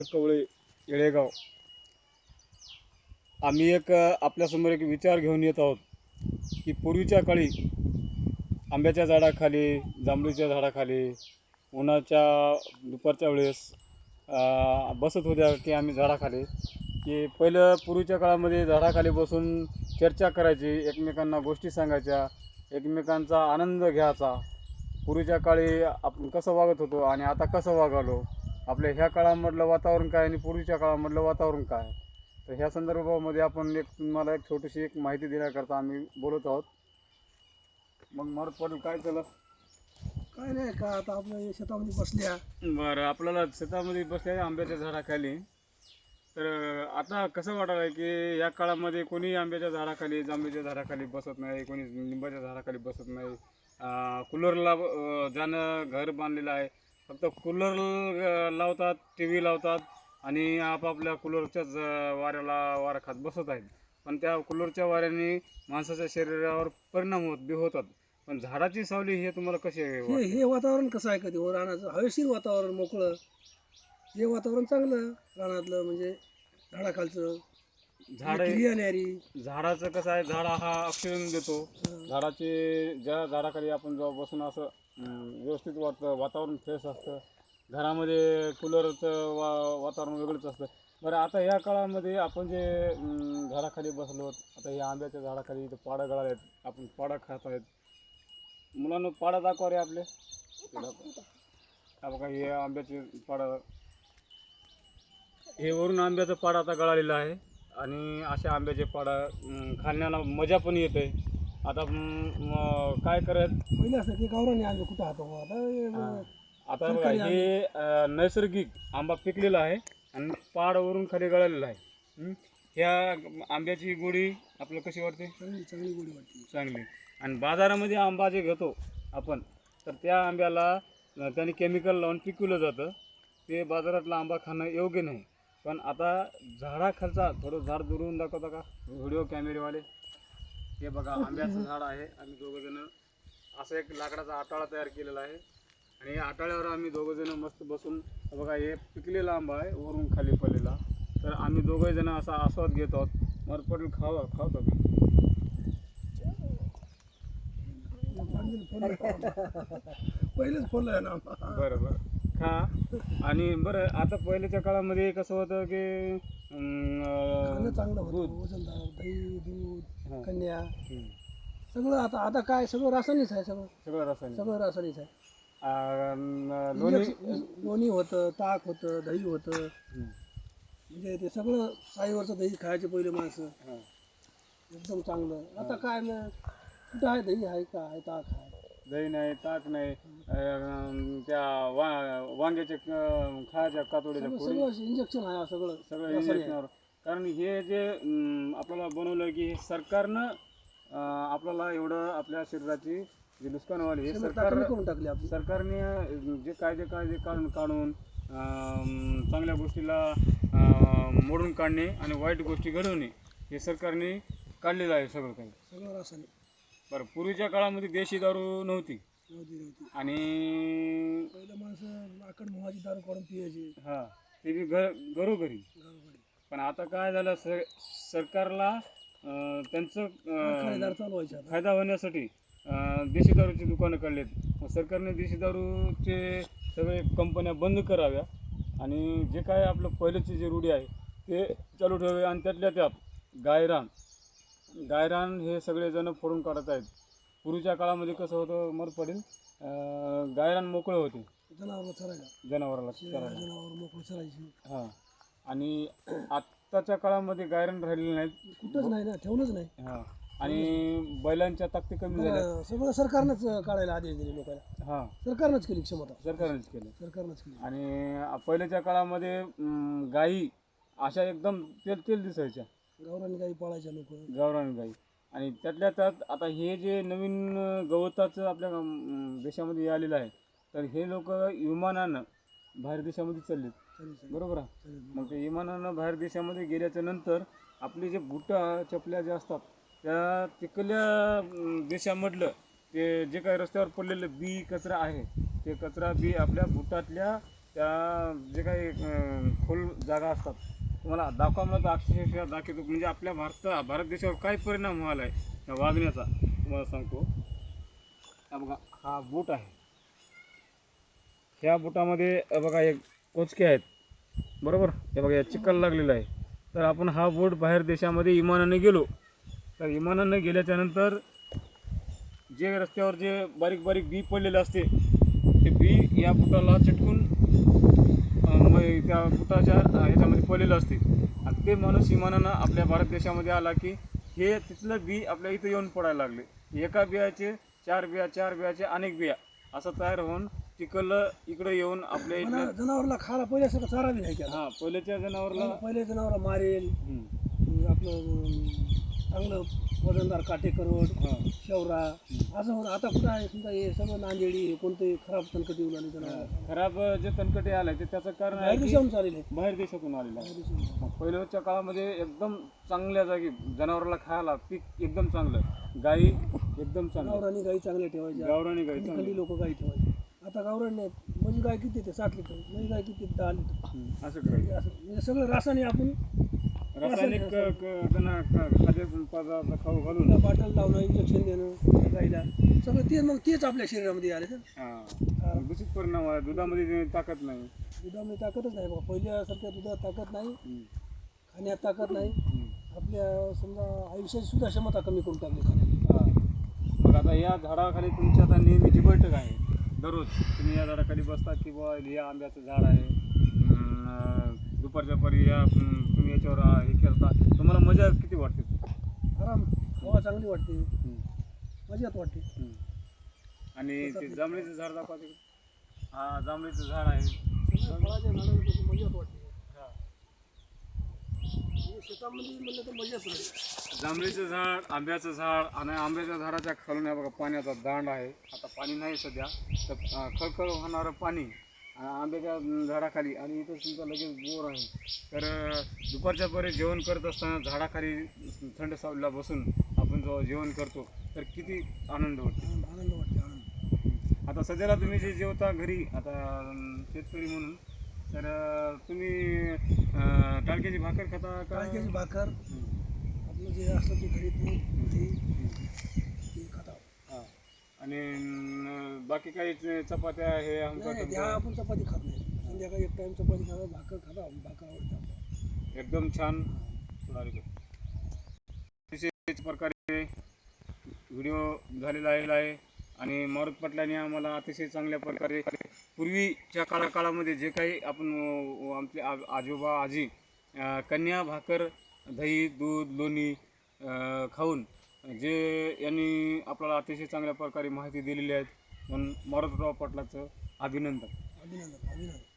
कवळे येळेगाव. आम्ही एक आपल्यासमोर एक विचार घेऊन येत आहोत की पूर्वीच्या काळी आंब्याच्या झाडाखाली जांभळीच्या झाडाखाली उन्हाच्या दुपारच्या वेळेस बसत होत्या की आम्ही झाडाखाली. की पहिलं पूर्वीच्या काळामध्ये झाडाखाली बसून चर्चा करायची एकमेकांना गोष्टी सांगायच्या एकमेकांचा आनंद घ्यायचा. पूर्वीच्या काळी आपण कसं वागत होतो आणि आता कसं वागालो? आपल्या ह्या काळामधलं वातावरण काय आणि पूर्वीच्या काळामधलं वातावरण काय? तर ह्या संदर्भामध्ये आपण एक तुम्हाला एक छोटीशी एक माहिती देण्याकरता आम्ही बोलत आहोत. मग मरत पडेल काय केलं? काय नाही का आता आपल्या शेतामध्ये बसल्या. बरं आपल्याला शेतामध्ये बसले आंब्याच्या झाडाखाली. तर आता कसं वाटायला की या काळामध्ये कोणी आंब्याच्या झाडाखाली जांभळीच्या झाडाखाली बसत नाही कोणी लिंबाच्या झाडाखाली बसत नाही. कूलरला ज्यानं घर बांधलेलं आहे फक्त कूलर लावतात टी व्ही लावतात आणि आपापल्या कूलरच्याच वाऱ्याला वारा खात बसत आहेत. पण त्या कूलरच्या वाऱ्याने माणसाच्या शरीरावर परिणाम होत बी होतात. पण झाडाची सावली हे तुम्हाला कसे हे हे वातावरण कसं आहे कधी? हो रानाचं हवेशीर वातावरण मोकळं. हे वातावरण चांगलं रानातलं म्हणजे झाडाखालचं. झाड येणारी झाडाचं कसं आहे झाड हा ऑक्सिजन देतो. झाडाचे ज्या झाडाखाली आपण जेव्हा बसून असं व्यवस्थित वात वातावरण फ्रेश असतं. घरामध्ये कूलरचं वा वातावरण वेगळंच असतं. बरं आता या काळामध्ये आपण जे घराखाली झाडाखाली बसलो आता या आंब्याच्या झाडाखाली इथं पाडं गळाले आहेत आपण पाडं खात आहेत मुलांना पाडं दाखवा रे आपले. का बघा हे आंब्याचे पाडं. हे वरून आंब्याचं पाडा आता गळालेलं आहे. आणि अशा आंब्याचे पाडं खाण्याला मजा पण येते. आता म, काय करत? पहिले की गावराने आले कुठं हो आता हे- आता बघा हे अं, नैसर्गिक आंबा पिकलेला आहे आणि पाडावरून खाली गळालेला आहे. हं? ह्या आंब्याची गोडी आपल्याला कशी वाटते? चांगली चांगली गोडी वाटते. चांगली. आणि बाजारामध्ये आंबा जे घेतो आपण तर त्या आंब्याला अं, त्यांनी केमिकल लावून पिकवलं जातं. ते बाजारातला आंबा खाणं योग्य नाही. पण आता झाडाखालचा थोडं झाड दुरून दाखवता का? व्हिडिओ कॅमेरेवाले. हे बघा आंब्याचं झाड आहे. आम्ही दोघंजण असं एक लाकडाचा आटाळा तयार केलेला आहे. आणि या आटाळ्यावर आम्ही दोघंजण मस्त बसून बघा हे पिकलेला आंबा आहे वरून खाली पडलेला. तर आम्ही दोघंजण असा आस्वाद घेत आहोत. मरपडील खावा खाव का पहिलेच फोडलं आहे ना बरं बरं. खा आणि बरं आता पहिल्याच्या काळामध्ये कसं होतं की अं, खाणं चांगलं होतं वजनदार दही दूध हां. कन्या. हं. सगळं आता आता काय सगळं रासायनिक आहे सगळं. सगळं रासायनिक. सगळं रासायनिक आहे. अं, लोणी? इंजेक्शन- लोणी होतं ताक होतं दही होतं. हं. म्हणजे ते सगळं साईवरचं दही खायचे पहिले माणसं. हां. एकदम चांगलं. आता काय ना कुठं आहे दही आहे का आहे ताक आहे? दही नाही ताक नाही अं, त्या वा वांग्याचे क- खायच्या कातोडीच्या सगळं इंजेक्शन आहे सगळं. सगळं. इंजेक्शनवर कारण हे जे अं, आपल्याला बनवलं की हे सरकारनं अं, आपल्याला एवढं आपल्या शरीराची जे नुकसान व्हायला हे सरकार टाकणी करून टाकली आपली. सरकारने जे कायदे कायदे काढून काढून अं, चांगल्या गोष्टीला अं, मोडून काढणे आणि वाईट गोष्टी घडवणे हे सरकारने काढलेलं आहे सगळं काही. सगळं रासायनिक. बरं पूर्वीच्या काळामध्ये देशी दारू नव्हती. नव्हती नव्हती. आणि पहिलं माणसं मोहाची दारू काढून पियायची. हां ते बी घर घरोघरी. गावाकडे पण आता काय झालं सर सरकारला अं, त्यांचं अं, खाणेदार चालू व्हायचे आता. फायदा होण्यासाठी अं, देशी दारूची दुकानं काढलेत. मग सरकारने देशी दारूचे सगळे कंपन्या बंद कराव्या. आणि जे काय आपलं पहिल्याची जे रूढी आहे ते चालू ठेवावे. आणि त्यातल्या त्यात गायरान गायरान हे सगळेजण फोडून काढत आहेत. पूर्वीच्या काळामध्ये कसं होतं मर पडेल अं, गायरान मोकळे होते. जनावर चरायला. जनावराला चरायला. जनावर मोकळं चरायची. हां. आणि आत्ताच्या काळामध्ये गायरान राहिलेले नाहीत. कुठंच नाही ना ठेवलंच नाही. हां. आणि बैलांच्या ताकदी कमी झाल्या सगळं सरकारनंच काढायला आदेश दिले लोकांना. हां. सरकारनंच केली क्षमता. सरकारनेच केलं. सरकारनंच केली. आणि पहिल्याच्या काळामध्ये अं, गायी अशा एकदम तेल तेल दिसायच्या. गावरानी गाई पाळायच्या लोक. गावरान गाई आणि त्यातल्या त्यात आता हे जे नवीन गवताचं आपल्या अं, देशामध्ये आलेलं आहे तर हे लोक विमानानं बाहेर देशामध्ये चाललेत. बरोबर आहे? मग ते विमानानं बाहेर देशामध्ये गेल्याच्यानंतर आपले जे बुटा चपल्या ज्या असतात त्या तिकडल्या अं, देशामधलं ते जे काही रस्त्यावर पडलेलं बी कचरा आहे ते कचरा बी आपल्या बुटातल्या त्या जे काही अं, खोल जागा असतात तुम्हाला दाखवा मला तर अक्षरशः दाखवतो. म्हणजे आपल्या भारत भारत देशावर काय परिणाम व्हायला आहे या वागण्याचा तुम्हाला सांगतो. हा बघा हा बूट आहे. ह्या बुटामध्ये बघा एक कोचके आहेत. बरोबर? हे बघा या चिखल लागलेला आहे. तर आपण हा बूट बाहेर देशामध्ये इमानाने गेलो. तर इमानाने गेल्याच्यानंतर जे रस्त्यावर जे बारीक बारीक बी पडलेले असते ते बी या बुटाला चिटकून त्या बुटाच्या ह्याच्यामध्ये पडलेलं असते. आणि ते माणूस विमानानं आपल्या भारत देशामध्ये आला की हे तिथलं बी आपल्या इथं येऊन पडायला लागले. एका बियाचे चार बिया चार बियाचे अनेक बिया असं तयार होऊन तिकडलं इकडं येऊन आपल्या मला जनावरला खायला पहिल्यासारखं चारा बी नाही हा पहिल्याच्या जनावरला पहिले जनावर मारेल. आपलं चांगलं वजनदार काटेकरवड. शेवरा असं होतं आता कुठं आहे समजा हे सगळं नांदेडी हे कोणते खराब तणकट येऊन आले जनावर खराब जे तणकटे आले ते त्याचं कारण आहे बाहेर की देशाहून चालेल बाहेर देशातून आलेलं आहे. मग पहिल्याच्या काळामध्ये एकदम चांगल्या जागी जनावराला खायला पीक एकदम चांगलं गाई एकदम चांगलं. गावरानी गाई चांगल्या ठेवायच्या. गावरानी गाई चांगली. लोक गाई ठेवायचे. आता गावरान नाही म्हणजे गाय किती ते सात लिटर? म्हणजे गाय किती दहा लिटर? असं करायचं असं म्हणजे सगळं रासायनिक आपण रासायनिक क- क- त्यांना क- खाद्य पदार्थ खाऊ घालून. बाटल लावणं इंजेक्शन देणं गाईला सगळं ते मग तेच आपल्या शरीरामध्ये आले हा. दूषित परिणाम आहे. दुधामध्ये ते ताकद नाही. दुधामध्ये ताकदच नाही बघा पहिल्यासारख्या दुधात ताकद नाही. हम्म. खाण्यात ताकद नाही. हम्म. आपल्या समजा आयुष्याची सुद्धा क्षमता कमी करून टाकली खाण्यात. हा. मग आता या झाडाखाली तुमची आता नेहमीची बैठक आहे. दररोज तुम्ही या झाडाखाली बसता की बुवा या आंब्याचं झाड आहे. अं, दुपारच्या परी या तुम्ही याच्यावर हे करता तुम्हाला मजा किती वाटते? आराम. हवा चांगली वाटते. मजात वाटते. आणि ते जांभळीचं झाड दाखवा तिकडे. हा जांभळीचं झाड आहे. फळाच्या झाडाला तशी मजाच वाटते. शेतामध्ये म्हणलं तर मजाच जांभळीचं झाड आंब्याचं झाड आणि आंब्याच्या झाडाच्या खालून बघा पाण्याचा दांड आहे. आता पाणी नाही सध्या तर खळखळ होणारं पाणी आंब्याच्या झाडाखाली आणि इथं तुमचा लगेच बोर आहे. तर दुपारच्या परी जेवण करत असताना झाडाखाली थंड सावलीला बसून आपण जो जेवण करतो तर किती आनंद होतो आनंद वाटते आनंद. आता सध्याला तुम्ही जे जेवता घरी आता शेतकरी म्हणून तर तुम्ही टाळक्याची भाकर खाता का? काळक्याची भाकर. आपलं जे असलं ते घरी ते. आणि बाकी काही चपात्या हे आमचं नाही नाही, त्या तुमचं आपण चपाती खात नाही. संध्याकाळी एक टाइम चपाती खाता भाकर खाता भाकर आवडते एकदम छान. अतिशय प्रकारे व्हिडिओ झालेला आहे. आणि मारुत पाटलांनी आम्हाला अतिशय चांगल्या प्रकारे पूर्वीच्या काळा काळामध्ये जे काही आपण अं, आमचे आ- आजोबा आजी अं, कन्या भाकर दही दूध लोणी अं, खाऊन जे यांनी आपल्याला अतिशय चांगल्या प्रकारे माहिती दिलेली आहे म्हणून मारुतराव पाटलाचं अभिनंदन. अभिनंदन अभिनंदन.